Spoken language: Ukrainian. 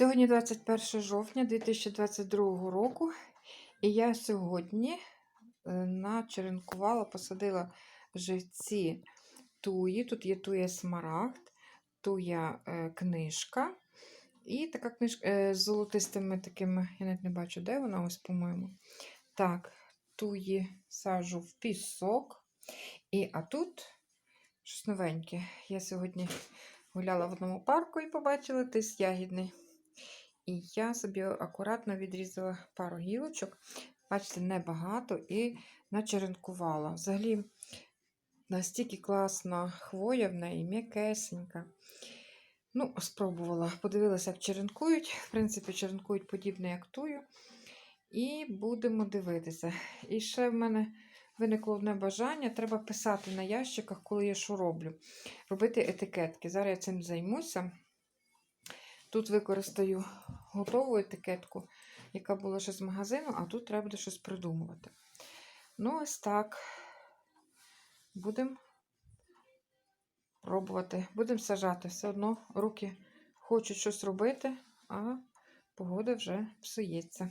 Сьогодні 21 жовтня 2022 року, і я сьогодні е, начеренкувала, посадила живці туї. Тут є туя смарагд, туя е, книжка. І така книжка е, з золотистими такими, я навіть не бачу, де вона, ось, по-моєму. Так, туї сажу в пісок. І а тут щось новеньке. Я сьогодні гуляла в одному парку і побачила тис ягідний. І я собі акуратно відрізала пару гілочок, бачите, небагато, і начеренкувала. Взагалі, настільки класна хвоя в неї, м'якесенька. Ну, спробувала. Подивилася, як черенкують. В принципі, черенкують подібне, як тую. І будемо дивитися. І ще в мене виникло одне бажання. Треба писати на ящиках, коли я що роблю. Робити етикетки. Зараз я цим займуся. Тут використаю готову етикетку, яка була ще з магазину, а тут треба буде щось придумувати. Ну, ось так. Будемо пробувати, будемо сажати. Все одно руки хочуть щось робити, а погода вже псується.